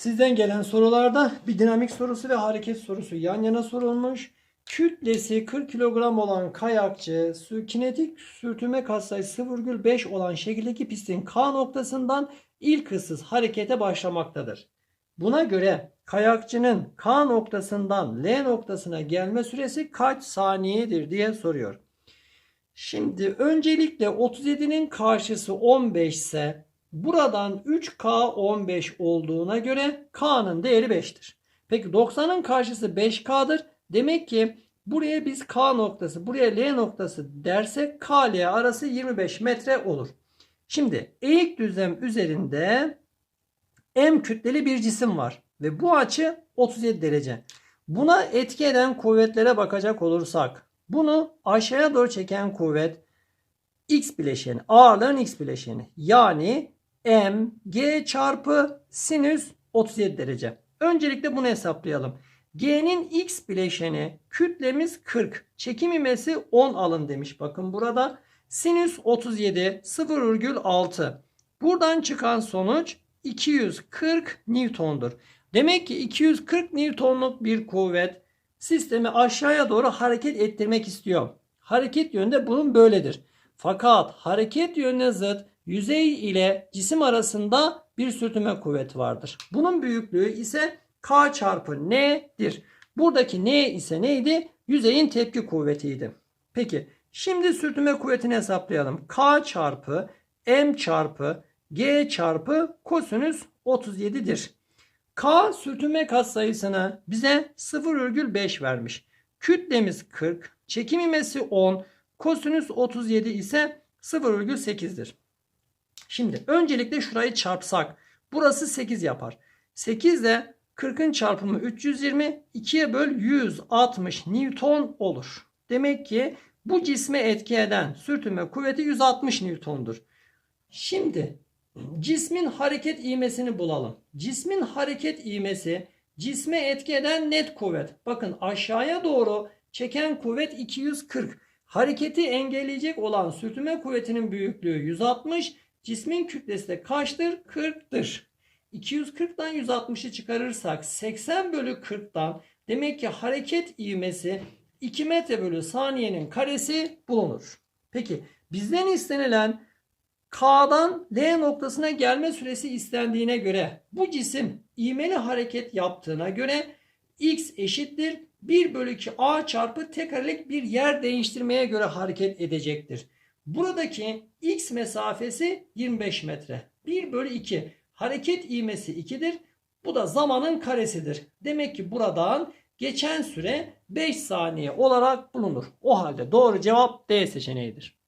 Sizden gelen sorularda bir dinamik sorusu ve hareket sorusu yan yana sorulmuş. Kütlesi 40 kilogram olan kayakçı kinetik sürtünme katsayısı 0,5 olan şekildeki pistin K noktasından ilk hızsız harekete başlamaktadır. Buna göre kayakçının K noktasından L noktasına gelme süresi kaç saniyedir diye soruyor. Şimdi öncelikle 37'nin karşısı 15 ise buradan 3K 15 olduğuna göre K'nın değeri 5'tir. Peki 90'ın karşısı 5K'dır. Demek ki buraya biz K noktası, buraya L noktası dersek K ile arası 25 metre olur. Şimdi eğik düzlem üzerinde M kütleli bir cisim var ve bu açı 37 derece. Buna etki eden kuvvetlere bakacak olursak bunu aşağıya doğru çeken kuvvet X bileşeni, ağırlığın X bileşeni. Yani M, G çarpı sinüs 37 derece. Öncelikle bunu hesaplayalım. G'nin X bileşeni kütlemiz 40. Çekim ivmesi 10 alın demiş. Bakın burada sinüs 37 0,6. Buradan çıkan sonuç 240 Newton'dur. Demek ki 240 Newton'luk bir kuvvet sistemi aşağıya doğru hareket ettirmek istiyor. Hareket yönde bunun böyledir. Fakat hareket yönüne zıt yüzey ile cisim arasında bir sürtünme kuvveti vardır. Bunun büyüklüğü ise K çarpı N'dir. Buradaki N ise neydi? Yüzeyin tepki kuvvetiydi. Peki şimdi sürtünme kuvvetini hesaplayalım. K çarpı M çarpı G çarpı kosinüs 37'dir. K sürtünme katsayısını bize 0,5 vermiş. Kütlemiz 40, çekim ivmesi 10, kosinüs 37 ise 0,8'dir. Şimdi öncelikle şurayı çarpsak burası 8 yapar. 8 ile 40'ın çarpımı 320, 2'ye böl 160 Newton olur. Demek ki bu cisme etki eden sürtünme kuvveti 160 Newton'dur. Şimdi cismin hareket ivmesini bulalım. Cismin hareket ivmesi cisme etki eden net kuvvet. Bakın aşağıya doğru çeken kuvvet 240. Hareketi engelleyecek olan sürtünme kuvvetinin büyüklüğü 160. Cismin kütlesi de kaçtır? 40'tır. 240'dan 160'ı çıkarırsak 80 bölü 40'dan demek ki hareket ivmesi 2 metre bölü saniyenin karesi bulunur. Peki bizden istenilen K'dan L noktasına gelme süresi istendiğine göre bu cisim ivmeli hareket yaptığına göre x eşittir 1 bölü 2 a çarpı tekerlek bir yer değiştirmeye göre hareket edecektir. Buradaki x mesafesi 25 metre. 1 bölü 2 hareket ivmesi 2'dir. Bu da zamanın karesidir. Demek ki buradan geçen süre 5 saniye olarak bulunur. O halde doğru cevap D seçeneğidir.